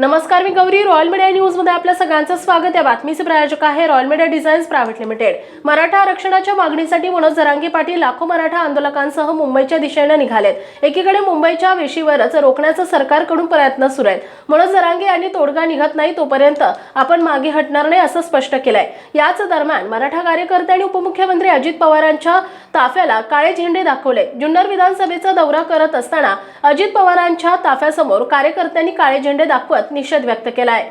नमस्कार मी Gauri. Royal media न्यूजमध्ये आपल्या सगळ्यांचं स्वागत. या बातमीचे प्रायोजक आहे royal media designs private limited. Maratha आरक्षणाच्या मागणीसाठी मनोज जरांगे पाटील लाखो मराठा आंदोलकांसह मुंबईच्या दिशेने निघालेत. एकीकडे मुंबईच्या वेशीवरच रोखण्याचा सरकारकडून प्रयत्न सुरू आहेत. मनोज जरांगे यांनी तोडगा निघत नाही तोपर्यंत आपण मागे हटणार नाही असं स्पष्ट केलंय. याच दरम्यान मराठा कार्यकर्ते आणि उपमुख्यमंत्री अजित पवारांच्या ताफ्याला काळे झेंडे दाखवले. जुन्नर विधानसभेचा दौरा करत असताना अजित पवारांच्या ताफ्यासमोर कार्यकर्त्यांनी काळे झेंडे दाखवत निषेध व्यक्त केलाय.